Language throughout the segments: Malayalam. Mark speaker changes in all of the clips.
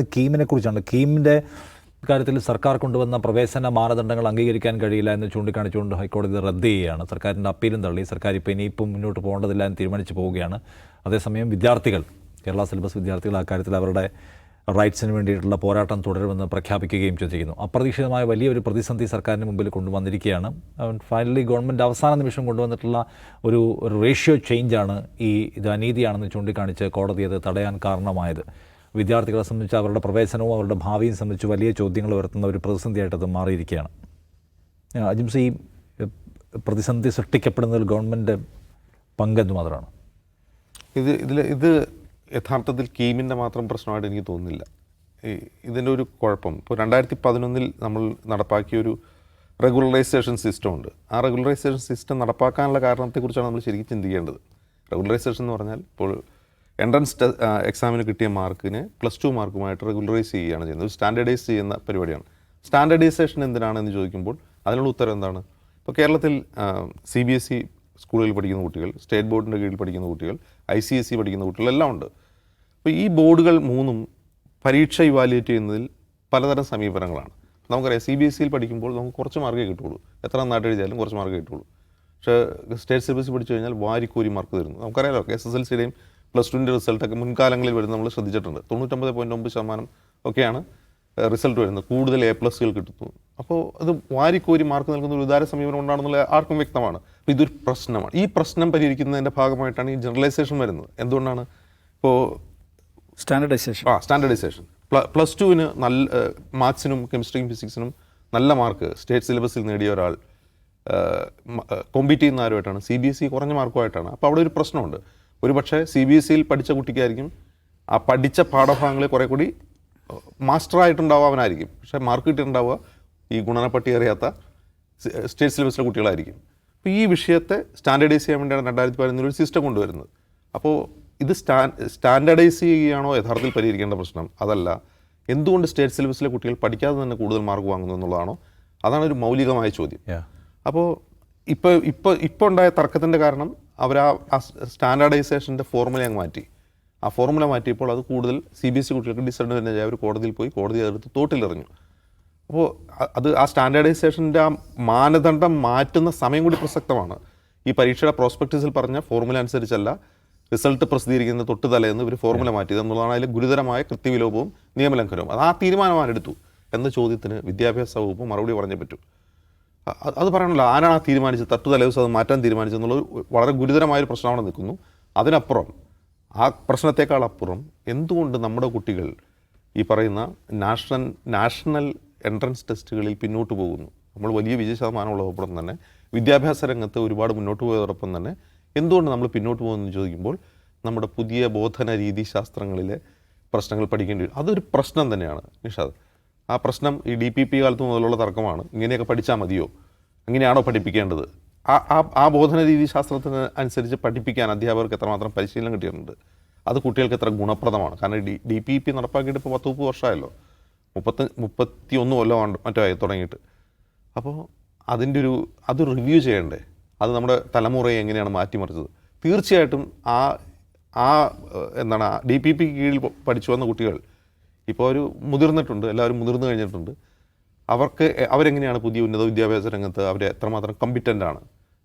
Speaker 1: കീമിനെ കുറിച്ചാണ്. കീമിന്റെ കാര്യത്തിൽ സർക്കാർ കൊണ്ടുവന്ന പ്രവേശന മാനദണ്ഡങ്ങൾ അംഗീകരിക്കാൻ കഴിയില്ല എന്ന് ചൂണ്ടിക്കാണിച്ചുകൊണ്ട് ഹൈക്കോടതി റദ്ദ് ചെയ്യുകയാണ്. സർക്കാരിന്റെ അപ്പീലും തള്ളി. സർക്കാർ ഇപ്പോൾ ഇനിയിപ്പം മുന്നോട്ട് പോകേണ്ടതില്ല എന്ന് തീരുമാനിച്ചു പോവുകയാണ്. അതേസമയം വിദ്യാർത്ഥികൾ കേരള സിലബസ് വിദ്യാർത്ഥികൾ അക്കാര്യത്തിൽ അവരുടെ റൈറ്റ്സിന് വേണ്ടിയിട്ടുള്ള പോരാട്ടം തുടരുമെന്ന് പ്രഖ്യാപിക്കുകയും ചെയ്തിരിക്കുന്നു അപ്രതീക്ഷിതമായ വലിയൊരു പ്രതിസന്ധി സർക്കാരിന് മുമ്പിൽ കൊണ്ടുവന്നിരിക്കുകയാണ്. ഫൈനലി ഗവൺമെന്റ് അവസാന നിമിഷം കൊണ്ടുവന്നിട്ടുള്ള ഒരു റേഷ്യോ ചേഞ്ചാണ് ഈ ഇത് അനീതിയാണെന്ന് ചൂണ്ടിക്കാണിച്ച് കോടതി അത് തടയാൻ കാരണമായത്. വിദ്യാർത്ഥികളെ സംബന്ധിച്ച് അവരുടെ പ്രവേശനവും അവരുടെ ഭാവിയും സംബന്ധിച്ച് വലിയ ചോദ്യങ്ങൾ ഉയർത്തുന്ന ഒരു പ്രതിസന്ധിയായിട്ട് അത് മാറിയിരിക്കുകയാണ്. അജിംസ് ഈ പ്രതിസന്ധി സൃഷ്ടിക്കപ്പെടുന്നതിൽ ഗവൺമെന്റ് പങ്കെന്ന് മാത്രമാണ്.
Speaker 2: ഇത് ഇതിൽ ഇത് യഥാർത്ഥത്തിൽ കീമിന്റെ മാത്രം പ്രശ്നമായിട്ട് എനിക്ക് തോന്നുന്നില്ല. ഇതിന്റെ ഒരു കുഴപ്പം. ഇപ്പോൾ രണ്ടായിരത്തി പതിനൊന്നിൽ നമ്മൾ നടപ്പാക്കിയ ഒരു റെഗുലറൈസേഷൻ സിസ്റ്റം ഉണ്ട്. ആ റെഗുലറൈസേഷൻ സിസ്റ്റം നടപ്പാക്കാനുള്ള കാരണത്തെക്കുറിച്ചാണ് നമ്മൾ ശരിക്കും ചിന്തിക്കേണ്ടത്. റെഗുലറൈസേഷൻ എന്ന് പറഞ്ഞാൽ ഇപ്പോൾ എൻട്രൻസ് എക്സാമിന് കിട്ടിയ മാർക്കിന് പ്ലസ് ടു മാർക്കുമായിട്ട് റെഗുലറൈസ് ചെയ്യുകയാണ് ചെയ്യുന്നത്. സ്റ്റാൻഡേർഡൈസ് ചെയ്യുന്ന പരിപാടിയാണ്. സ്റ്റാൻഡേർഡൈസേഷൻ എന്തിനാണെന്ന് ചോദിക്കുമ്പോൾ അതിനുള്ള ഉത്തരം എന്താണ്? ഇപ്പോൾ കേരളത്തിൽ സി ബി എസ് ഇ സ്കൂളുകളിൽ പഠിക്കുന്ന കുട്ടികൾ സ്റ്റേറ്റ് ബോർഡിന്റെ കീഴിൽ പഠിക്കുന്ന കുട്ടികൾ ഐ സി എസ് സി പഠിക്കുന്ന കുട്ടികൾ എല്ലാം ഉണ്ട്. അപ്പോൾ ഈ ബോർഡുകൾ മൂന്നും പരീക്ഷ ഇവാലുവേറ്റ് ചെയ്യുന്നതിൽ പലതരം സമീപനങ്ങളാണ്. നമുക്കറിയാം സി ബി എസ് സിയിൽ പഠിക്കുമ്പോൾ നമുക്ക് കുറച്ച് മാർക്കേ കിട്ടുള്ളൂ എത്ര നന്നായിട്ട് എഴുതിയാലും കുറച്ച് മാർക്കേ കിട്ടുള്ളൂ പക്ഷേ സ്റ്റേറ്റ് സിലബസ് പഠിച്ചു കഴിഞ്ഞാൽ വാരിക്കോരി മാർക്ക് തരുന്നു. നമുക്കറിയാലോ എസ് എസ് എൽ സിയുടെയും പ്ലസ് ടുവിന്റെ റിസൾട്ടൊക്കെ മുൻകാലങ്ങളിൽ വരുന്നത് നമ്മൾ ശ്രദ്ധിച്ചിട്ടുണ്ട്. തൊണ്ണൂറ്റൊമ്പത് പോയിന്റ് ഒമ്പത് ശതമാനം ഒക്കെയാണ് റിസൾട്ട് വരുന്നത്. കൂടുതൽ എ പ്ലസുകൾ കിട്ടുന്നു. അപ്പോൾ അത് വാരിക്കോരി മാർക്ക് നൽകുന്ന ഒരു ഉദാര സമീപനം ഉണ്ടാണെന്നുള്ള ആർക്കും വ്യക്തമാണ്. അപ്പോൾ ഇതൊരു പ്രശ്നമാണ്. ഈ പ്രശ്നം പരിഹരിക്കുന്നതിന്റെ ഭാഗമായിട്ടാണ് ഈ ജനറലൈസേഷൻ വരുന്നത്. എന്തുകൊണ്ടാണ്? ഇപ്പോൾ
Speaker 3: സ്റ്റാൻഡർഡൈസേഷൻ
Speaker 2: ആ സ്റ്റാൻഡർഡൈസേഷൻ പ്ലസ് ടുവിന് നല്ല മാത്സിനും കെമിസ്ട്രിയും ഫിസിക്സിനും നല്ല മാർക്ക് സ്റ്റേറ്റ് സിലബസിൽ നേടിയ ഒരാൾ കോമ്പീറ്റ് ചെയ്യുന്ന ആരുമായിട്ടാണ്? സി ബി എസ് ഇ കുറഞ്ഞ മാർക്കുമായിട്ടാണ്. അപ്പോൾ അവിടെ ഒരു പ്രശ്നമുണ്ട്. ഒരു പക്ഷേ സി ബി എസ് സിയിൽ പഠിച്ച കുട്ടിക്കായിരിക്കും. ആ പഠിച്ച പാഠഭാഗങ്ങളെ കുറേ കൂടി മാസ്റ്ററായിട്ടുണ്ടാവുക അവനായിരിക്കും. പക്ഷേ മാർക്ക് കിട്ടിയിട്ടുണ്ടാവുക ഈ ഗുണനപ്പട്ടി അറിയാത്ത സ്റ്റേറ്റ് സിലബസിലെ കുട്ടികളായിരിക്കും. അപ്പോൾ ഈ വിഷയത്തെ സ്റ്റാൻഡേർഡൈസ് ചെയ്യാൻ വേണ്ടിയാണ് രണ്ടായിരത്തി പതിനൊന്നിൽ ഒരു സിസ്റ്റം കൊണ്ടുവരുന്നത്. അപ്പോൾ ഇത് സ്റ്റാ സ്റ്റാൻഡേർഡൈസ് ചെയ്യുകയാണോ യഥാർത്ഥത്തിൽ പരിഹരിക്കേണ്ട പ്രശ്നം? അതല്ല. എന്തുകൊണ്ട് സ്റ്റേറ്റ് സിലബസിലെ കുട്ടികൾ പഠിക്കാതെ തന്നെ കൂടുതൽ മാർക്ക് വാങ്ങുന്നു എന്നുള്ളതാണോ? അതാണ് ഒരു മൗലികമായ ചോദ്യം. അപ്പോൾ ഇപ്പോൾ ഇപ്പോൾ ഇപ്പോൾ ഉണ്ടായ തർക്കത്തിന്റെ കാരണം അവർ ആ സ്റ്റാൻഡേർഡൈസേഷന്റെ ഫോർമുല അങ്ങ് മാറ്റി. ആ ഫോർമുല മാറ്റിയപ്പോൾ അത് കൂടുതൽ സി ബി എസ് ഇ കുട്ടികൾക്ക് ഡിസഡ്വാന്റേജ് ആയി അവർ കോടതിയിൽ പോയി കോടതി അതെടുത്ത് തോട്ടിലെറിഞ്ഞു. അപ്പോൾ അത് ആ സ്റ്റാൻഡേർഡൈസേഷന്റെ ആ മാനദണ്ഡം മാറ്റുന്ന സമയം കൂടി പ്രസക്തമാണ്. ഈ പരീക്ഷയുടെ പ്രോസ്പെക്ടസിൽ പറഞ്ഞ ഫോർമുല അനുസരിച്ചല്ല റിസൾട്ട് പ്രസിദ്ധീകരിക്കുന്ന തൊട്ട് തലേന്ന് ഇവർ ഫോർമുല മാറ്റിയത് എന്നുള്ളതാണ് അതിൽ ഗുരുതരമായ കൃത്യവിലോപവും നിയമലംഘനവും. അത് ആ തീരുമാനമാണ് എടുത്തു എന്ന ചോദ്യത്തിന് വിദ്യാഭ്യാസ വകുപ്പ് മറുപടി പറഞ്ഞേ പറ്റൂ. അത് പറയണല്ലോ ആരാണ് ആ തീരുമാനിച്ചത്? തട്ടു തലേദിവസം അത് മാറ്റാൻ തീരുമാനിച്ചത് എന്നുള്ളത് വളരെ ഗുരുതരമായൊരു പ്രശ്നമാണ് നിൽക്കുന്നു. അതിനപ്പുറം ആ പ്രശ്നത്തെക്കാൾ അപ്പുറം എന്തുകൊണ്ട് നമ്മുടെ കുട്ടികൾ ഈ പറയുന്ന നാഷണൽ നാഷണൽ എൻട്രൻസ് ടെസ്റ്റുകളിൽ പിന്നോട്ട് പോകുന്നു? നമ്മൾ വലിയ വിജയ ശതമാനമുള്ളതോടൊപ്പം തന്നെ വിദ്യാഭ്യാസ രംഗത്ത് ഒരുപാട് മുന്നോട്ട് പോയതോടൊപ്പം തന്നെ എന്തുകൊണ്ട് നമ്മൾ പിന്നോട്ട് പോകുന്നു എന്ന് ചോദിക്കുമ്പോൾ നമ്മുടെ പുതിയ ബോധന രീതി ശാസ്ത്രങ്ങളിലെ പ്രശ്നങ്ങൾ പഠിക്കേണ്ടി വരും. അതൊരു പ്രശ്നം തന്നെയാണ് നിഷാദ്. ആ പ്രശ്നം ഈ ഡി പി പി കാലത്ത് മുതലുള്ള തർക്കമാണ്. ഇങ്ങനെയൊക്കെ പഠിച്ചാൽ മതിയോ? അങ്ങനെയാണോ പഠിപ്പിക്കേണ്ടത്? ആ ആ ബോധന രീതി ശാസ്ത്രത്തിന് അനുസരിച്ച് പഠിപ്പിക്കാൻ അധ്യാപകർക്ക് എത്രമാത്രം പരിശീലനം കിട്ടിയിട്ടുണ്ട്? അത് കുട്ടികൾക്ക് എത്ര ഗുണപ്രദമാണ്? കാരണം ഡി ഡി പി പി നടപ്പാക്കിയിട്ട് ഇപ്പോൾ പത്ത് മുപ്പത് വർഷമായല്ലോ. മുപ്പത്തി മുപ്പത്തി ഒന്ന് കൊല്ലമാണ് മറ്റോ ആയി തുടങ്ങിയിട്ട്. അപ്പോൾ അതിന്റെ ഒരു അത് റിവ്യൂ ചെയ്യണ്ടേ? അത് നമ്മുടെ തലമുറയെ എങ്ങനെയാണ് മാറ്റിമറിച്ചത്? തീർച്ചയായിട്ടും ആ ആ എന്താണ് ഡി പി പി കീഴിൽ പഠിച്ചു വന്ന കുട്ടികൾ ഇപ്പോൾ ഒരു മുതിർന്നിട്ടുണ്ട് എല്ലാവരും മുതിർന്നു കഴിഞ്ഞിട്ടുണ്ട്. അവർക്ക് അവരെങ്ങനെയാണ് പുതിയ ഉന്നത വിദ്യാഭ്യാസ രംഗത്ത് അവർ എത്രമാത്രം കമ്പിറ്റന്റ് ആണ്?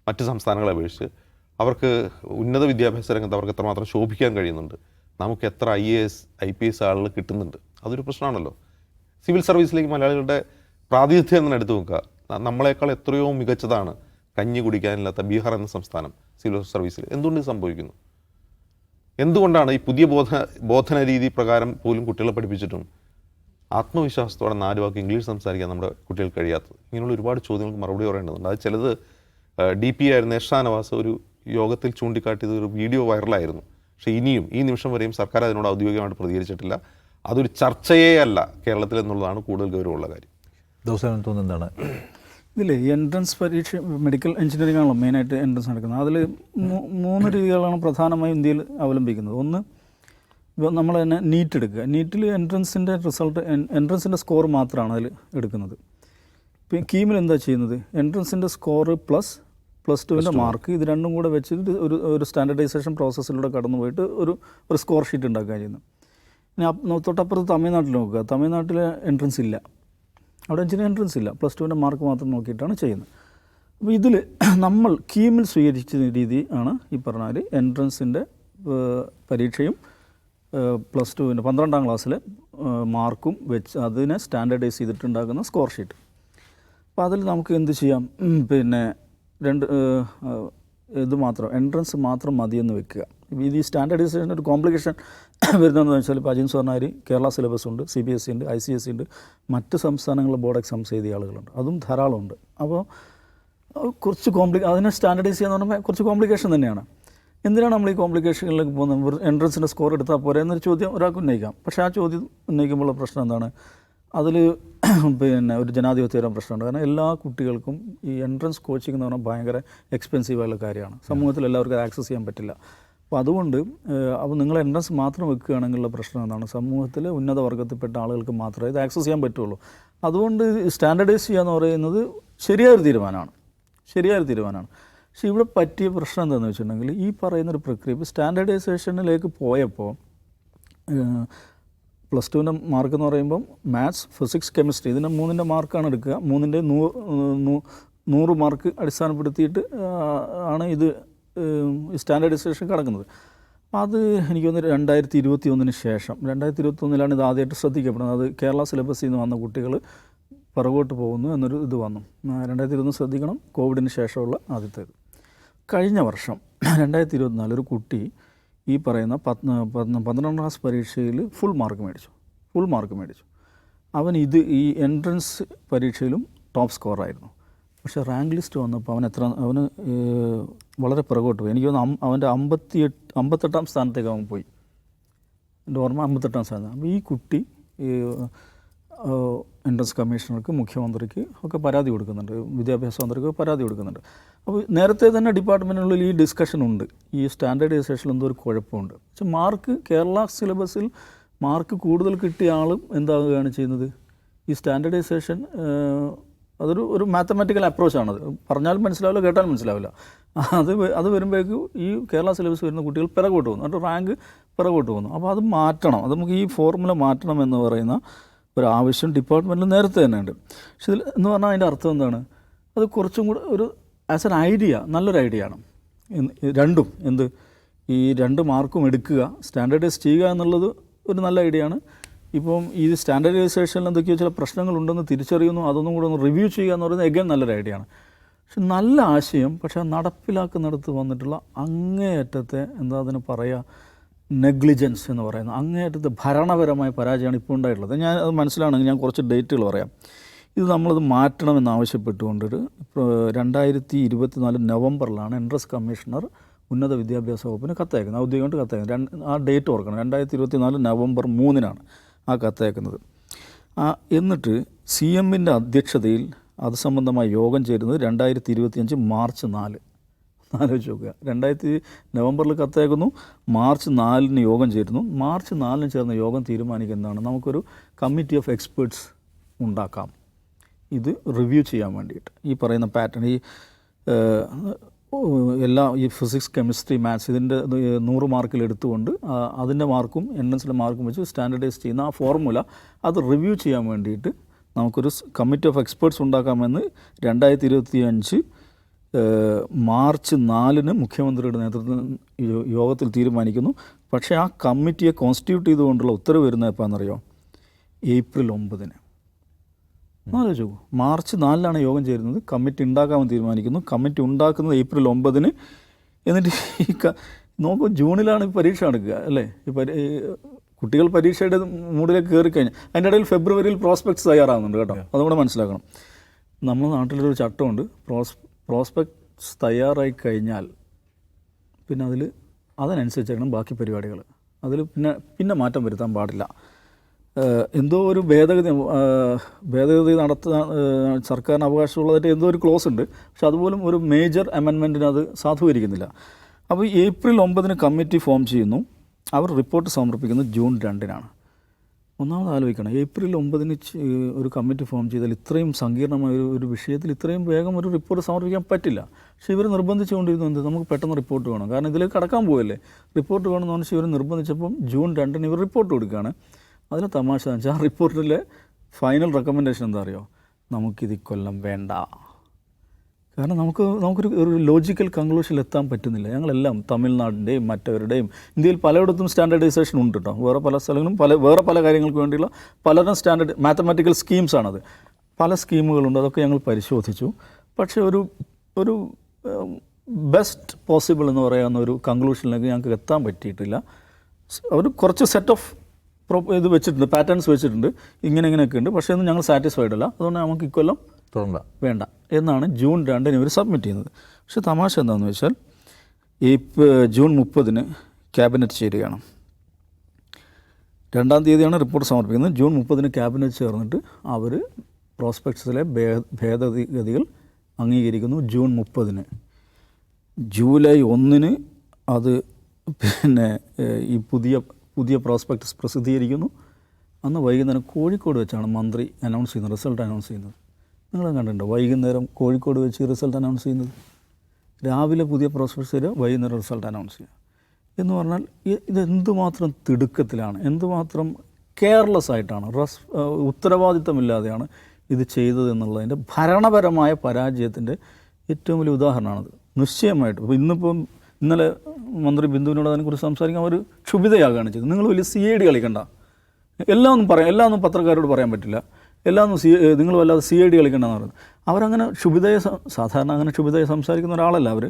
Speaker 2: മറ്റ് സംസ്ഥാനങ്ങളെ അപേക്ഷിച്ച് അവർക്ക് ഉന്നത വിദ്യാഭ്യാസ രംഗത്ത് അവർക്ക് എത്രമാത്രം ശോഭിക്കാൻ കഴിയുന്നുണ്ട്? നമുക്ക് എത്ര I A S I P S ആളുകൾ കിട്ടുന്നുണ്ട്? അതൊരു പ്രശ്നമാണല്ലോ. സിവിൽ സർവീസിലേക്ക് മലയാളികളുടെ പ്രാതിനിധ്യം തന്നെ എടുത്തു നോക്കുക. നമ്മളെക്കാൾ എത്രയോ മികച്ചതാണ് കഞ്ഞി കുടിക്കാനില്ലാത്ത ബീഹാർ എന്ന സംസ്ഥാനം സിവിൽ സർവീസിൽ. എന്തുകൊണ്ട് സംഭവിക്കുന്നു? എന്തുകൊണ്ടാണ് ഈ പുതിയ ബോധ ബോധന രീതി പ്രകാരം പോലും കുട്ടികളെ പഠിപ്പിച്ചിട്ടും ആത്മവിശ്വാസത്തോടെ നാല് വാക്ക് ഇംഗ്ലീഷ് സംസാരിക്കാൻ നമ്മുടെ കുട്ടികൾക്ക് കഴിയാത്തത്? ഇങ്ങനെയുള്ള ഒരുപാട് ചോദ്യങ്ങൾക്ക് മറുപടി പറയേണ്ടതുണ്ട്. അത് ചിലത് ഡി പി ആയിരുന്ന യഷാനവാസ് നവാസ് ഒരു യോഗത്തിൽ ചൂണ്ടിക്കാട്ടിയത് ഒരു വീഡിയോ വൈറലായിരുന്നു. പക്ഷേ ഇനിയും ഈ നിമിഷം വരെയും സർക്കാർ അതിനോട് ഔദ്യോഗികമായിട്ട് പ്രതികരിച്ചിട്ടില്ല. അതൊരു ചർച്ചയേ അല്ല കേരളത്തിൽ എന്നുള്ളതാണ് കൂടുതൽ ഗൗരവമുള്ള കാര്യം.
Speaker 1: ദിവസം തോന്നുന്നത് എന്താണ്
Speaker 3: ഇതിൽ എൻട്രൻസ് പരീക്ഷ മെഡിക്കൽ എഞ്ചിനീയറിംഗ് ആണല്ലോ മെയിനായിട്ട് എൻട്രൻസ് നടക്കുന്നത്. അതിൽ മൂന്ന് രീതികളാണ് പ്രധാനമായും ഇന്ത്യയിൽ അവലംബിക്കുന്നത്. ഒന്ന് ഇപ്പോൾ നമ്മൾ തന്നെ നീറ്റ് എടുക്കുക. നീറ്റിൽ എൻട്രൻസിന്റെ റിസൾട്ട് എൻട്രൻസിന്റെ സ്കോർ മാത്രമാണ് അതിൽ എടുക്കുന്നത്. ഇപ്പം കീമിൽ എന്താ ചെയ്യുന്നത്? എൻട്രൻസിന്റെ സ്കോർ പ്ലസ് പ്ലസ് ടുവിന്റെ മാർക്ക് ഇത് രണ്ടും കൂടെ വെച്ചിട്ട് ഒരു ഒരു സ്റ്റാൻഡർഡൈസേഷൻ പ്രോസസ്സിലൂടെ കടന്നു പോയിട്ട് ഒരു ഒരു സ്കോർ ഷീറ്റ് ഉണ്ടാക്കുക ചെയ്യുന്നത്. ഇനി തൊട്ടപ്പുറത്ത് തമിഴ്നാട്ടിൽ നോക്കുക. തമിഴ്നാട്ടിൽ എൻട്രൻസ് ഇല്ല. അവിടെ എഞ്ചിനീയർ എൻട്രൻസ് ഇല്ല. പ്ലസ് ടുവിന്റെ മാർക്ക് മാത്രം നോക്കിയിട്ടാണ് ചെയ്യുന്നത്. അപ്പോൾ ഇതിൽ നമ്മൾ കീമിൽ സ്വീകരിച്ച രീതി ആണ് ഈ പറഞ്ഞാൽ എൻട്രൻസിന്റെ പരീക്ഷയും പ്ലസ് ടുവിന്റെ പന്ത്രണ്ടാം ക്ലാസ്സിലെ മാർക്കും വെച്ച് അതിനെ സ്റ്റാൻഡേർഡൈസ് ചെയ്തിട്ടുണ്ടാക്കുന്ന സ്കോർ ഷീറ്റ് അപ്പോൾ അതിൽ നമുക്ക് എന്ത് ചെയ്യാം? പിന്നെ രണ്ട് ഇത് മാത്രം എൻട്രൻസ് മാത്രം മതിയെന്ന് വെക്കുക. ഇത് ഈ സ്റ്റാൻഡേർഡൈസേഷൻ ഒരു കോംപ്ലിക്കേഷൻ വരുന്നതെന്ന് വെച്ചാൽ ഇപ്പോൾ അജിൻ സ്വർണാരി കേരള സിലബസ് ഉണ്ട് സി ബി എസ് സി ഉണ്ട് ഐ സി എസ് സി ഉണ്ട് മറ്റ് സംസ്ഥാനങ്ങളിൽ ബോർഡ് എക്സാംസ് എഴുതിയ ആളുകളുണ്ട്. അതും ധാരാളമുണ്ട്. അപ്പോൾ കുറച്ച് കോംപ്ലി അതിനെ സ്റ്റാൻഡർഡൈസ് ചെയ്യാന്ന് പറയുമ്പോൾ കുറച്ച് കോംപ്ലിക്കേഷൻ തന്നെയാണ്. എന്തിനാണ് നമ്മൾ ഈ കോംപ്ലിക്കേഷനിലേക്ക് പോകുന്നത് എൻട്രൻസിന്റെ സ്കോർ എടുത്താൽ പോരെ എന്നൊരു ചോദ്യം ഒരാൾക്ക് ഉന്നയിക്കാം. പക്ഷേ ആ ചോദ്യം ഉന്നയിക്കുമ്പോഴുള്ള പ്രശ്നം എന്താണ്? അതിൽ പിന്നെ ഒരു ജനാധിപത്യപരം പ്രശ്നമുണ്ട്. കാരണം എല്ലാ കുട്ടികൾക്കും ഈ എൻട്രൻസ് കോച്ചിങ് എന്ന് പറഞ്ഞാൽ ഭയങ്കര എക്സ്പെൻസീവ് ആയുള്ള കാര്യമാണ്. സമൂഹത്തിൽ എല്ലാവർക്കും ആക്സസ് ചെയ്യാൻ പറ്റില്ല. അപ്പോൾ അതുകൊണ്ട് അപ്പോൾ നിങ്ങൾ എൻട്രൻസ് മാത്രം വെക്കുകയാണെങ്കിലുള്ള പ്രശ്നം എന്താണ് സമൂഹത്തിൽ ഉന്നത വർഗത്തിൽപ്പെട്ട ആളുകൾക്ക് മാത്രമേ ഇത് ആക്സസ് ചെയ്യാൻ പറ്റുള്ളൂ. അതുകൊണ്ട് സ്റ്റാൻഡർഡൈസ് ചെയ്യുക എന്ന് പറയുന്നത് ശരിയായൊരു തീരുമാനമാണ്. ശരിയായൊരു തീരുമാനമാണ്. പക്ഷേ ഇവിടെ പറ്റിയ പ്രശ്നം എന്താണെന്ന് വെച്ചിട്ടുണ്ടെങ്കിൽ ഈ പറയുന്നൊരു പ്രക്രിയ ഇപ്പോൾ സ്റ്റാൻഡർഡൈസേഷനിലേക്ക് പോയപ്പോൾ പ്ലസ് ടുവിന്റെ മാർക്ക് എന്ന് പറയുമ്പം മാത്സ് ഫിസിക്സ് കെമിസ്ട്രി ഇതിന്റെ മൂന്നിന്റെ മാർക്കാണ് എടുക്കുക. മൂന്നിന്റെ നൂ നൂ- നൂറ് മാർക്ക് അടിസ്ഥാനപ്പെടുത്തിയിട്ട് ആണ് ഇത് സ്റ്റാൻഡർഡൈസേഷൻ കിടക്കുന്നത്. അപ്പോൾ അത് എനിക്ക് തോന്നുന്നു രണ്ടായിരത്തി ഇരുപത്തി ഒന്നിന് ശേഷം രണ്ടായിരത്തി ഇരുപത്തി ഒന്നിലാണ് ഇത് ആദ്യമായിട്ട് ശ്രദ്ധിക്കപ്പെടുന്നത്. അത് കേരള സിലബസിൽ നിന്ന് വന്ന കുട്ടികൾ പുറകോട്ട് പോകുന്നു എന്നൊരു ഇത് വന്നു. രണ്ടായിരത്തി ഇരുപത്തൊന്ന് ശ്രദ്ധിക്കണം കോവിഡിന് ശേഷമുള്ള ആദ്യത്തേത്. കഴിഞ്ഞ വർഷം രണ്ടായിരത്തി ഇരുപത്തിനാല് ഒരു കുട്ടി ഈ പറയുന്ന പത്ത് പന്ത്രണ്ടാം ക്ലാസ് പരീക്ഷയിൽ ഫുൾ മാർക്ക് മേടിച്ചു. ഫുൾ മാർക്ക് മേടിച്ചു. അവൻ ഇത് ഈ എൻട്രൻസ് പരീക്ഷയിലും ടോപ്പ് സ്കോറായിരുന്നു പക്ഷേ റാങ്ക് ലിസ്റ്റ് വന്നപ്പോൾ അവൻ എത്ര അവന് വളരെ പുറകോട്ട് പോയി. എനിക്ക് തോന്നുന്നു അവന്റെ അമ്പത്തി എട്ട് അമ്പത്തെട്ടാം സ്ഥാനത്തേക്ക് അവൻ പോയി. എന്റെ ഓർമ്മ അമ്പത്തെട്ടാം സ്ഥാനത്ത്. അപ്പോൾ ഈ കുട്ടി എൻട്രൻസ് കമ്മീഷണർക്ക് മുഖ്യമന്ത്രിക്ക് ഒക്കെ പരാതി കൊടുക്കുന്നുണ്ട്. വിദ്യാഭ്യാസ മന്ത്രിക്ക് പരാതി കൊടുക്കുന്നുണ്ട്. അപ്പോൾ നേരത്തെ തന്നെ ഡിപ്പാർട്ട്മെന്റിനുള്ളിൽ ഈ ഡിസ്കഷൻ ഉണ്ട്. ഈ സ്റ്റാൻഡേർഡൈസേഷനിൽ എന്തോ ഒരു കുഴപ്പമുണ്ട്. പക്ഷെ മാർക്ക് കേരള സിലബസിൽ മാർക്ക് കൂടുതൽ കിട്ടിയ ആളും എന്താകുകയാണ് ചെയ്യുന്നത്? ഈ സ്റ്റാൻഡേർഡൈസേഷൻ അതൊരു ഒരു മാത്തമാറ്റിക്കൽ അപ്രോച്ചാണത് പറഞ്ഞാലും മനസ്സിലാവില്ല കേട്ടാലും മനസ്സിലാവില്ല. അത് അത് വരുമ്പോഴേക്കും ഈ കേരള സിലബസ് വരുന്ന കുട്ടികൾ പിറകോട്ട് പോകുന്നു. എന്നിട്ട് റാങ്ക് പിറകോട്ട് പോകുന്നു. അപ്പോൾ അത് മാറ്റണം. അത് നമുക്ക് ഈ ഫോർമുല മാറ്റണം എന്ന് പറയുന്ന ഒരു ആവശ്യം ഡിപ്പാർട്ട്മെന്റിൽ നേരത്തെ തന്നെ ഉണ്ട് പക്ഷെ ഇതിൽ എന്ന് പറഞ്ഞാൽ അതിന്റെ അർത്ഥം എന്താണ്? അത് കുറച്ചും കൂടെ ഒരു ആസ് എൻ ഐഡിയ നല്ലൊരു ഐഡിയ ആണ്. രണ്ടും എന്ത്? ഈ രണ്ട് മാർക്കും എടുക്കുക സ്റ്റാൻഡേർഡൈസ് ചെയ്യുക എന്നുള്ളത് ഒരു നല്ല ഐഡിയ ആണ്. ഇപ്പം ഈ സ്റ്റാൻഡേർഡൈസേഷനിൽ എന്തൊക്കെയോ ചില പ്രശ്നങ്ങളുണ്ടെന്ന് തിരിച്ചറിയുന്നു അതൊന്നും കൂടെ ഒന്ന് റിവ്യൂ ചെയ്യുക എന്ന് പറയുന്നത് എഗൈൻ നല്ലൊരു ഐഡിയ ആണ്. പക്ഷെ നല്ല ആശയം പക്ഷേ നടപ്പിലാക്കുന്നിടത്ത് വന്നിട്ടുള്ള അങ്ങേയറ്റത്തെ എന്താ അതിന് പറയുക നെഗ്ലിജൻസ് എന്ന് പറയുന്നത്. അങ്ങേയറ്റത്തെ ഭരണപരമായ പരാജയമാണ് ഇപ്പോൾ ഉണ്ടായിട്ടുള്ളത്. ഞാൻ അത് മനസ്സിലാണെങ്കിൽ ഞാൻ കുറച്ച് ഡേറ്റുകൾ പറയാം. ഇത് നമ്മളത് മാറ്റണമെന്ന് ആവശ്യപ്പെട്ടുകൊണ്ടൊരു ഇപ്പോൾ രണ്ടായിരത്തി ഇരുപത്തിനാല് നവംബറിലാണ് എൻട്രസ് കമ്മീഷണർ ഉന്നത വിദ്യാഭ്യാസ വകുപ്പിന് കത്തയക്കുന്നത്. ഔദ്യോഗികമായിട്ട് കത്തയക്കുന്നത്. ആ ഡേറ്റ് ഓർക്കണം. രണ്ടായിരത്തി ഇരുപത്തിനാല് നവംബർ മൂന്നിനാണ്. ആ കത്തയക്കുന്നത്. എന്നിട്ട് സി എമ്മിന്റെ അധ്യക്ഷതയിൽ അത് സംബന്ധമായ യോഗം ചേരുന്നത് രണ്ടായിരത്തി ഇരുപത്തിയഞ്ച് മാർച്ച് നാല്. ആലോചിച്ച് നോക്കുക. രണ്ടായിരത്തി നവംബറിൽ കത്തയക്കുന്നു മാർച്ച് നാലിന് യോഗം ചേരുന്നു. മാർച്ച് നാലിന് ചേർന്ന യോഗം തീരുമാനിക്കുന്നതാണ് നമുക്കൊരു കമ്മിറ്റി ഓഫ് എക്സ്പേർട്സ് ഉണ്ടാക്കാം. ഇത് റിവ്യൂ ചെയ്യാൻ വേണ്ടിയിട്ട്. ഈ പറയുന്ന പാറ്റേൺ ഈ എല്ലാ ഈ ഫിസിക്സ് കെമിസ്ട്രി മാത്സ് ഇതിന്റെ ഇത് നൂറ് മാർക്കിൽ എടുത്തുകൊണ്ട് അതിന്റെ മാർക്കും എൻട്രൻസിലെ മാർക്കും വെച്ച് സ്റ്റാൻഡർഡൈസ് ചെയ്യുന്ന ആ ഫോർമുല അത് റിവ്യൂ ചെയ്യാൻ വേണ്ടിയിട്ട് നമുക്കൊരു കമ്മിറ്റി ഓഫ് എക്സ്പേർട്സ് ഉണ്ടാക്കാമെന്ന് രണ്ടായിരത്തി ഇരുപത്തി അഞ്ച് മാർച്ച് നാലിന് മുഖ്യമന്ത്രിയുടെ നേതൃത്വം യോഗത്തിൽ തീരുമാനിക്കുന്നു. പക്ഷേ ആ കമ്മിറ്റിയെ കോൺസ്റ്റിറ്റ്യൂട്ട് ചെയ്തുകൊണ്ടുള്ള ഉത്തരവ് വരുന്നത് എപ്പോഴാണെന്നറിയോ? ഏപ്രിൽ ഒമ്പതിന്. നോക്കൂ. മാർച്ച് നാലിലാണ് യോഗം ചേരുന്നത്. കമ്മിറ്റി ഉണ്ടാക്കാമെന്ന് തീരുമാനിക്കുന്നു. കമ്മിറ്റി ഉണ്ടാക്കുന്നത് ഏപ്രിൽ ഒമ്പതിന്. എന്നിട്ട് ഈ നോക്കൂ ജൂണിലാണ് ഈ പരീക്ഷ നടക്കുക അല്ലേ? ഈ കുട്ടികൾ പരീക്ഷയുടെ മൂടിലേക്ക് കയറി കഴിഞ്ഞാൽ അതിന്റെ ഇടയിൽ ഫെബ്രുവരിയിൽ പ്രോസ്പെക്ട്സ് തയ്യാറാകുന്നുണ്ട് കേട്ടോ. അതുകൂടെ മനസ്സിലാക്കണം. നമ്മുടെ നാട്ടിലൊരു ചട്ടമുണ്ട്. പ്രോസ് പ്രോസ്പെക്ട്സ് തയ്യാറായി കഴിഞ്ഞാൽ പിന്നെ അതിൽ അതിനനുസരിച്ചാണ് ബാക്കി പരിപാടികൾ അതിൽ പിന്നെ പിന്നെ മാറ്റം വരുത്താൻ പാടില്ല. എന്തോ ഒരു ഭേദഗതി ഭേദഗതി നടത്താൻ സർക്കാരിന് അവകാശമുള്ളതായിട്ട് എന്തോ ഒരു ക്ലോസ് ഉണ്ട്. പക്ഷെ അതുപോലും ഒരു മേജർ അമെൻമെന്റിന് അത് സാധൂകരിക്കുന്നില്ല. അപ്പോൾ ഏപ്രിൽ ഒമ്പതിന് കമ്മിറ്റി ഫോം ചെയ്യുന്നു. അവർ റിപ്പോർട്ട് സമർപ്പിക്കുന്നത് ജൂൺ രണ്ടിനാണ്. ഒന്നാമത് ആലോചിക്കണം. ഏപ്രിൽ ഒമ്പതിന് ഒരു കമ്മിറ്റി ഫോം ചെയ്താൽ ഇത്രയും സങ്കീർണമായ ഒരു വിഷയത്തിൽ ഇത്രയും വേഗം ഒരു റിപ്പോർട്ട് സമർപ്പിക്കാൻ പറ്റില്ല. പക്ഷേ ഇവർ നിർബന്ധിച്ചുകൊണ്ടിരുന്നത് നമുക്ക് പെട്ടെന്ന് റിപ്പോർട്ട് വേണം. കാരണം ഇതിലേക്ക് കടക്കാൻ പോവല്ലേ? റിപ്പോർട്ട് വേണമെന്ന് പറഞ്ഞാൽ ഇവർ നിർബന്ധിച്ചപ്പം ജൂൺ രണ്ടിന് ഇവർ റിപ്പോർട്ട് കൊടുക്കുകയാണ്. അതിന് തമാശ എന്ന് വെച്ചാൽ ആ റിപ്പോർട്ടിലെ ഫൈനൽ റെക്കമെൻഡേഷൻ എന്താ അറിയോ നമുക്കിത് ഇക്കൊല്ലം വേണ്ട. കാരണം നമുക്ക് നമുക്കൊരു ഒരു ലോജിക്കൽ കൺക്ലൂഷനിൽ എത്താൻ പറ്റുന്നില്ല. ഞങ്ങളെല്ലാം തമിഴ്നാടിന്റെയും മറ്റവരുടെയും ഇന്ത്യയിൽ പലയിടത്തും സ്റ്റാൻഡർഡൈസേഷൻ ഉണ്ട് കേട്ടോ വേറെ പല സ്ഥലങ്ങളും പല വേറെ പല കാര്യങ്ങൾക്ക് വേണ്ടിയുള്ള പലരും സ്റ്റാൻഡേർഡ് മാത്തമാറ്റിക്കൽ സ്കീംസാണത് പല സ്കീമുകളുണ്ട്. അതൊക്കെ ഞങ്ങൾ പരിശോധിച്ചു. പക്ഷേ ഒരു ഒരു ബെസ്റ്റ് പോസിബിൾ എന്ന് പറയാവുന്ന ഒരു കൺക്ലൂഷനിലേക്ക് ഞങ്ങൾക്ക് എത്താൻ പറ്റിയിട്ടില്ല. ഒരു കുറച്ച് സെറ്റ് ഓഫ് ഇത് വെച്ചിട്ടുണ്ട് പാറ്റേൺസ് വെച്ചിട്ടുണ്ട്. ഇങ്ങനെ ഇങ്ങനെയൊക്കെ ഉണ്ട്. പക്ഷേ ഒന്നും ഞങ്ങൾ സാറ്റിസ്ഫൈഡ് അല്ല. അതുകൊണ്ട് നമുക്ക് ഇക്കൊല്ലം
Speaker 1: തുടണ്ട
Speaker 3: വേണ്ട. എന്നാണ് ജൂൺ രണ്ടിന് ഇവർ സബ്മിറ്റ് ചെയ്യുന്നത്. പക്ഷേ തമാശ എന്താണെന്ന് വെച്ചാൽ ഈ ജൂൺ മുപ്പതിന് ക്യാബിനറ്റ് ചേരുകയാണ്. രണ്ടാം തീയതിയാണ് റിപ്പോർട്ട് സമർപ്പിക്കുന്നത്. ജൂൺ മുപ്പതിന് ക്യാബിനറ്റ് ചേർന്നിട്ട് അവർ പ്രോസ്പെക്ട്സിലെ ഭേദഗതികൾ അംഗീകരിക്കുന്നു ജൂൺ മുപ്പതിന്. ജൂലൈ ഒന്നിന് അത് പിന്നെ ഈ പുതിയ പുതിയ പ്രോസ്പെക്ടസ് പ്രസിദ്ധീകരിക്കുന്നു. അന്ന് വൈകുന്നേരം കോഴിക്കോട് വെച്ചാണ് മന്ത്രി അനൗൺസ് ചെയ്യുന്നത് റിസൾട്ട് അനൗൺസ് ചെയ്യുന്നത്. നിങ്ങൾ കണ്ടിട്ടുണ്ടോ? വൈകുന്നേരം കോഴിക്കോട് വെച്ച് റിസൾട്ട് അനൗൺസ് ചെയ്യുന്നത്. രാവിലെ പുതിയ പ്രോസ്പെക്ടസ് തരിക വൈകുന്നേരം റിസൾട്ട് അനൗൺസ് ചെയ്യുക. എന്ന് പറഞ്ഞാൽ ഇത് എന്തുമാത്രം തിടുക്കത്തിലാണ് എന്തുമാത്രം കെയർലെസ് ആയിട്ടാണ് റെസ് ഉത്തരവാദിത്തമില്ലാതെയാണ് ഇത് ചെയ്തത് എന്നുള്ളതിന്റെ ഭരണപരമായ പരാജയത്തിന്റെ ഏറ്റവും വലിയ ഉദാഹരണമാണത്. നിശ്ചയമായിട്ട്. ഇപ്പോൾ ഇന്നിപ്പം ഇന്നലെ മന്ത്രി ബിന്ദുവിനോട് അതിനെക്കുറിച്ച് സംസാരിക്കാൻ അവർ ക്ഷുഭിതയാകുകയാണ് ചെയ്തത്. നിങ്ങൾ വലിയ സി ഐ ഡി കളിക്കണ്ട. എല്ലാം ഒന്നും പറയാം എല്ലാം ഒന്നും പത്രക്കാരോട് പറയാൻ പറ്റില്ല. എല്ലാം ഒന്നും സി നിങ്ങൾ വല്ലാതെ സി ഐ ഡി കളിക്കണ്ടെന്ന് പറയുന്നത് അവരങ്ങനെ ക്ഷുഭിതയെ സാധാരണ അങ്ങനെ ക്ഷുഭിതയെ സംസാരിക്കുന്ന ഒരാളല്ല അവർ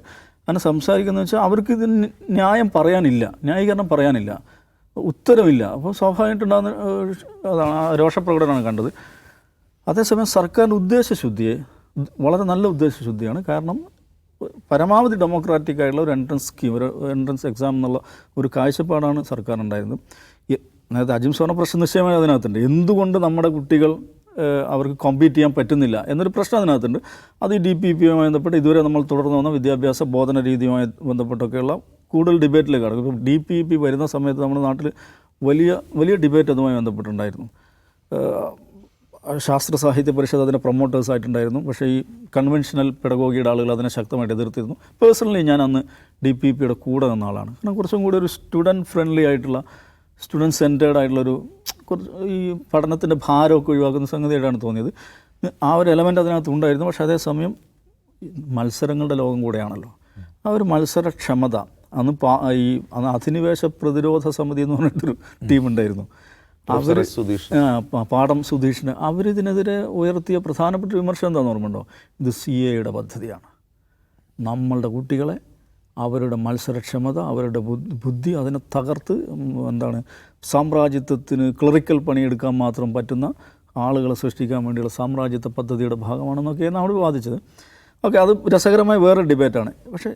Speaker 3: അങ്ങനെ സംസാരിക്കുന്നത് വെച്ചാൽ അവർക്ക് ഇതിന് ന്യായം പറയാനില്ല. ന്യായീകരണം പറയാനില്ല. ഉത്തരവില്ല. അപ്പോൾ സ്വാഭാവികമായിട്ടുണ്ടാകുന്ന അതാണ് ആ രോഷപ്രകടനമാണ് കണ്ടത്. അതേസമയം സർക്കാരിന്റെ ഉദ്ദേശശുദ്ധിയെ വളരെ നല്ല ഉദ്ദേശശുദ്ധിയാണ്. കാരണം പരമാവധി ഡെമോക്രാറ്റിക് ആയിട്ടുള്ള ഒരു എൻട്രൻസ് സ്കീം ഒരു എൻട്രൻസ് എക്സാം എന്നുള്ള ഒരു കാഴ്ചപ്പാടാണ് സർക്കാർ ഉണ്ടായിരുന്നത് അതായത് അജിം സ്വർണ പ്രശ്നം നിശ്ചയമായി അതിനകത്തുണ്ട്. എന്തുകൊണ്ട് നമ്മുടെ കുട്ടികൾ അവർക്ക് കോമ്പീറ്റ് ചെയ്യാൻ പറ്റുന്നില്ല എന്നൊരു പ്രശ്നം അതിനകത്തുണ്ട്. അത് ഈ ഡി പി പിയുമായി ബന്ധപ്പെട്ട് ഇതുവരെ നമ്മൾ തുടർന്ന് വന്ന വിദ്യാഭ്യാസ ബോധന രീതിയുമായി ബന്ധപ്പെട്ടൊക്കെയുള്ള കൂടുതൽ ഡിബേറ്റിലേക്ക് കടക്കും. ഇപ്പം ഡി പി പി വരുന്ന സമയത്ത് നമ്മുടെ നാട്ടിൽ വലിയ വലിയ ഡിബേറ്റ് അതുമായി ബന്ധപ്പെട്ടുണ്ടായിരുന്നു. ശാസ്ത്ര സാഹിത്യ പരിഷത്ത് അതിനെ പ്രൊമോട്ടേഴ്സ് ആയിട്ടുണ്ടായിരുന്നു. പക്ഷേ ഈ കൺവെൻഷണൽ പെടകോഗിയുടെ ആളുകൾ അതിനെ ശക്തമായിട്ട് എതിർത്തിരുന്നു. പേഴ്സണലി ഞാൻ അന്ന് ഡി പി പിയുടെ കൂടെ നിന്ന ആളാണ്. കാരണം കുറച്ചും കൂടി ഒരു സ്റ്റുഡന്റ് ഫ്രണ്ട്ലി ആയിട്ടുള്ള സ്റ്റുഡന്റ് സെന്റേഡ് ആയിട്ടുള്ളൊരു കുറച്ച് ഈ പഠനത്തിന്റെ ഭാരമൊക്കെ ഒഴിവാക്കുന്ന സംഗതിയായിട്ടാണ് തോന്നിയത്. ആ ഒരു എലമെന്റ് അതിനകത്ത് ഉണ്ടായിരുന്നു. പക്ഷേ അതേസമയം മത്സരങ്ങളുടെ ലോകം കൂടെയാണല്ലോ. ആ ഒരു മത്സരക്ഷമത അന്ന് പാ ഈ അധിനിവേശ പ്രതിരോധ സമിതി എന്ന് പറഞ്ഞിട്ടൊരു ടീമുണ്ടായിരുന്നു അവർ പാടം സുധീഷിന് അവരിതിനെതിരെ ഉയർത്തിയ പ്രധാനപ്പെട്ട വിമർശനം എന്താണെന്ന് ഓർമ്മയുണ്ടോ? ഇത് സി എയുടെ പദ്ധതിയാണ്. നമ്മളുടെ കുട്ടികളെ അവരുടെ മത്സരക്ഷമത അവരുടെ ബുദ്ധി അതിനെ തകർത്ത് എന്താണ് സാമ്രാജ്യത്വത്തിന് ക്ലറിക്കൽ പണിയെടുക്കാൻ മാത്രം പറ്റുന്ന ആളുകളെ സൃഷ്ടിക്കാൻ വേണ്ടിയുള്ള സാമ്രാജ്യത്വ പദ്ധതിയുടെ ഭാഗമാണെന്നൊക്കെയാണ് അവിടെ വാദിച്ചത്. ഓക്കെ അത് രസകരമായ വേറെ ഡിബേറ്റാണ്. പക്ഷേ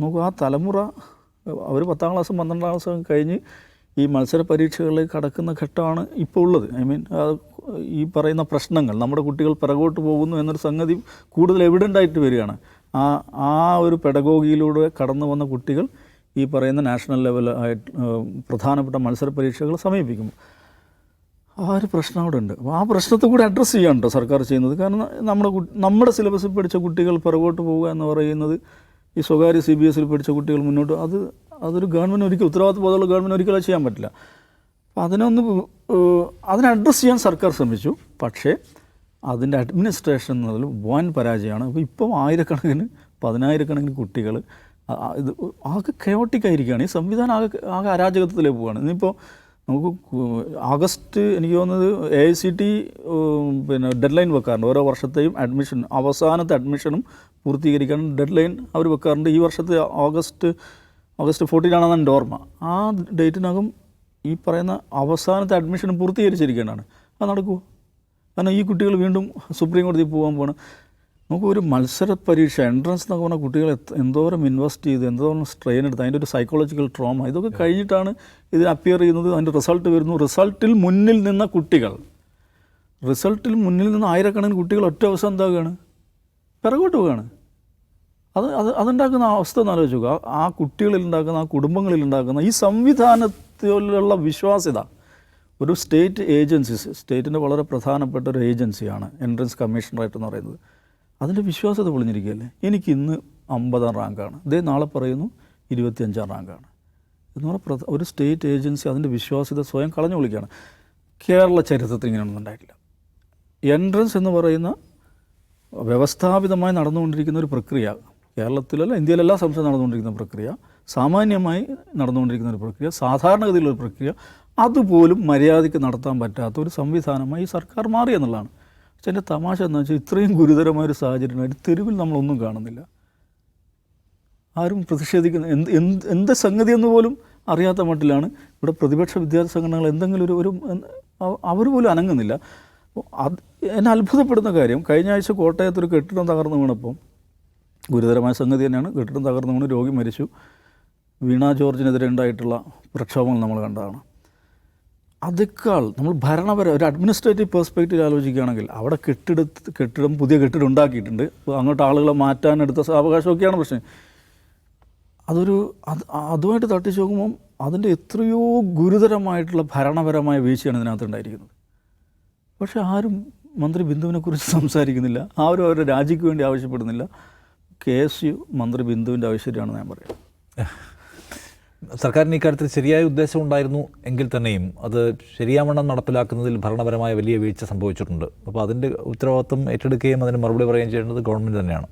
Speaker 3: നമുക്ക് ആ തലമുറ അവർ പത്താം ക്ലാസ്സും പന്ത്രണ്ടാം ക്ലാസ്സും കഴിഞ്ഞ് ഈ മത്സര പരീക്ഷകളിലേക്ക് കടക്കുന്ന ഘട്ടമാണ് ഇപ്പോൾ ഉള്ളത്. ഐ മീൻ ഈ പറയുന്ന പ്രശ്നങ്ങൾ നമ്മുടെ കുട്ടികൾ പിറകോട്ട് പോകുന്നു എന്നൊരു സംഗതി കൂടുതൽ എവിഡന്റ് ആയിട്ട് വരികയാണ്. ആ ആ ഒരു പെഡഗോഗിയിലൂടെ കടന്നു വന്ന കുട്ടികൾ ഈ പറയുന്ന നാഷണൽ ലെവൽ ആയിട്ട് പ്രധാനപ്പെട്ട മത്സര പരീക്ഷകൾ സമീപിക്കും. ആ ഒരു പ്രശ്നം അവിടെ ഉണ്ട്. അപ്പോൾ ആ പ്രശ്നത്തെ കൂടി അഡ്രസ്സ് ചെയ്യാനുണ്ടോ സർക്കാർ ചെയ്യുന്നത്? കാരണം നമ്മുടെ നമ്മുടെ സിലബസിൽ പഠിച്ച കുട്ടികൾ പിറകോട്ട് പോവുക എന്ന് പറയുന്നത് ഈ സ്വകാര്യ സി ബി എസിൽ പഠിച്ച കുട്ടികൾ മുന്നോട്ട് അത് അതൊരു ഗവൺമെന്റ് ഒരിക്കലും ഉത്തരവാദിത്വ ബോധമുള്ള ഗവൺമെന്റ് ഒരിക്കലും അത് ചെയ്യാൻ പറ്റില്ല. അപ്പോൾ അതിനൊന്ന് അതിനെ അഡ്രസ്സ് ചെയ്യാൻ സർക്കാർ ശ്രമിച്ചു. പക്ഷേ അതിന്റെ അഡ്മിനിസ്ട്രേഷൻ എന്നതിൽ വൻ പരാജയമാണ്. അപ്പോൾ ഇപ്പം ആയിരക്കണക്കിന് പതിനായിരക്കണക്കിന് കുട്ടികൾ ഇത് ആകെ കയോട്ടിക് ആയിരിക്കുകയാണ്. ഈ സംവിധാനം ആകെ ആകെ അരാജകത്വത്തിലേക്ക് പോവുകയാണ്. ഇന്നിപ്പോൾ നമുക്ക് ആഗസ്റ്റ് എനിക്ക് തോന്നുന്നത് എ ഐ സി ടി പിന്നെ ഡെഡ് ലൈൻ വെക്കാറുണ്ട്. ഓരോ വർഷത്തെയും അഡ്മിഷൻ അവസാനത്തെ അഡ്മിഷനും പൂർത്തീകരിക്കാൻ ഡെഡ് ലൈൻ അവർ വെക്കാറുണ്ട്. ഈ വർഷത്തെ ഓഗസ്റ്റ് ഓഗസ്റ്റ് ഫോർട്ടീൻ ആണെന്ന് എന്റെ ഓർമ്മ. ആ ഡേറ്റിനകം ഈ പറയുന്ന അവസാനത്തെ അഡ്മിഷൻ പൂർത്തീകരിച്ചിരിക്കേണ്ടതാണ് അത് നടക്കുമോ കാരണം ഈ കുട്ടികൾ വീണ്ടും സുപ്രീം കോടതിയിൽ പോകാൻ പോകണം നമുക്ക് ഒരു മത്സര പരീക്ഷ എൻട്രൻസ് എന്നൊക്കെ പറഞ്ഞാൽ കുട്ടികൾ എന്തോരം ഇൻവെസ്റ്റ് ചെയ്ത് എന്തോരം സ്ട്രെയിൻ എടുത്ത് അതിന്റെ ഒരു സൈക്കോളജിക്കൽ ട്രോമ ഇതൊക്കെ കഴിഞ്ഞിട്ടാണ് ഇത് അപ്പിയർ ചെയ്യുന്നത് അതിന്റെ റിസൾട്ട് വരുന്നു. റിസൾട്ടിൽ മുന്നിൽ നിന്ന കുട്ടികൾ. റിസൾട്ടിൽ മുന്നിൽ നിന്ന് ആയിരക്കണക്കിന് കുട്ടികൾ ഒറ്റ അവസ്ഥ എന്താകുകയാണ് പിറകോട്ട് പോവുകയാണ്. അത് അത് അതുണ്ടാക്കുന്ന അവസ്ഥ ഒന്ന് ആലോചിക്കുക ആ- കുട്ടികളിൽ ഉണ്ടാക്കുന്ന ആ കുടുംബങ്ങളിൽ ഉണ്ടാക്കുന്ന ഈ സംവിധാനത്തിലുള്ള വിശ്വാസ്യത ഒരു സ്റ്റേറ്റ് ഏജൻസീസ് സ്റ്റേറ്റിന്റെ വളരെ പ്രധാനപ്പെട്ട ഒരു ഏജൻസിയാണ് എൻട്രൻസ് കമ്മീഷണറായിട്ട് എന്ന് പറയുന്നത്. അതിന്റെ വിശ്വാസ്യത പൊളിഞ്ഞിരിക്കുകയല്ലേ? എനിക്ക് ഇന്ന് അമ്പതാം റാങ്കാണ്. ഇതേ നാളെ പറയുന്നു ഇരുപത്തിയഞ്ചാം റാങ്കാണ്. എന്ന് പറഞ്ഞാൽ ഒരു സ്റ്റേറ്റ് ഏജൻസി അതിന്റെ വിശ്വാസ്യത സ്വയം കളഞ്ഞു വിളിക്കുകയാണ്. കേരള ചരിത്രത്തിൽ ഇങ്ങനെയൊന്നും ഉണ്ടായിട്ടില്ല. എൻട്രൻസ് എന്ന് പറയുന്ന വ്യവസ്ഥാപിതമായി നടന്നുകൊണ്ടിരിക്കുന്ന ഒരു പ്രക്രിയ കേരളത്തിലല്ല ഇന്ത്യയിലെല്ലാ സംസ്ഥാനം നടന്നുകൊണ്ടിരിക്കുന്ന പ്രക്രിയ സാമാന്യമായി നടന്നുകൊണ്ടിരിക്കുന്ന ഒരു പ്രക്രിയ സാധാരണഗതിയിലുള്ള ഒരു പ്രക്രിയ അതുപോലും മര്യാദയ്ക്ക് നടത്താൻ പറ്റാത്ത ഒരു സംവിധാനമായി സർക്കാർ മാറി എന്നുള്ളതാണ്. പക്ഷെ എന്റെ തമാശ എന്ന് വെച്ചാൽ ഇത്രയും ഗുരുതരമായ ഒരു സാഹചര്യമായിട്ട് തെരുവിൽ നമ്മളൊന്നും കാണുന്നില്ല. ആരും പ്രതിഷേധിക്കുന്ന എന്ത് എന്ത് എന്ത് സംഗതി എന്ന് പോലും അറിയാത്ത മട്ടിലാണ് ഇവിടെ പ്രതിപക്ഷ വിദ്യാർത്ഥി സംഘടനകൾ എന്തെങ്കിലും ഒരു ഒരു അവർ പോലും അനങ്ങുന്നില്ല. അത് എന്നെ അത്ഭുതപ്പെടുന്ന കാര്യം കഴിഞ്ഞ ആഴ്ച കോട്ടയത്ത് ഒരു കെട്ടിടം തകർന്നു വീണപ്പം ഗുരുതരമായ സംഗതി തന്നെയാണ്. കെട്ടിടം തകർന്നു രോഗി മരിച്ചു. വീണ ജോർജിനെതിരെ ഉണ്ടായിട്ടുള്ള പ്രക്ഷോഭങ്ങൾ നമ്മൾ കണ്ടതാണ്. അതേക്കാൾ നമ്മൾ ഭരണപര ഒരു അഡ്മിനിസ്ട്രേറ്റീവ് പെർസ്പെക്റ്റീവ് ആലോചിക്കുകയാണെങ്കിൽ അവിടെ കെട്ടിടത്ത് കെട്ടിടം പുതിയ കെട്ടിടം ഉണ്ടാക്കിയിട്ടുണ്ട്. അങ്ങോട്ട് ആളുകളെ മാറ്റാനെടുത്ത അവകാശമൊക്കെയാണ് പ്രശ്നം. അതൊരു അത് അതുമായിട്ട് തട്ടിച്ച് നോക്കുമ്പം അതിന്റെ എത്രയോ ഗുരുതരമായിട്ടുള്ള ഭരണപരമായ വീഴ്ചയാണ് ഇതിനകത്ത് ഉണ്ടായിരിക്കുന്നത്. പക്ഷേ ആരും മന്ത്രി ബിന്ദുവിനെക്കുറിച്ച് സംസാരിക്കുന്നില്ല. ആരും അവരുടെ രാജിക്ക് വേണ്ടി ആവശ്യപ്പെടുന്നില്ല. കെ എസ് യു മന്ത്രി ബിന്ദുവിന്റെ ഐശ്വര്യമാണ് ഞാൻ പറയാം.
Speaker 1: സർക്കാരിന് ഇക്കാര്യത്തിൽ ശരിയായ ഉദ്ദേശം ഉണ്ടായിരുന്നു എങ്കിൽ തന്നെയും അത് ശരിയാവണ്ണം നടപ്പിലാക്കുന്നതിൽ ഭരണപരമായ വലിയ വീഴ്ച സംഭവിച്ചിട്ടുണ്ട്. അപ്പോൾ അതിന്റെ ഉത്തരവാദിത്വം ഏറ്റെടുക്കുകയും അതിന് മറുപടി പറയുകയും ചെയ്യേണ്ടത് ഗവൺമെന്റ് തന്നെയാണ്.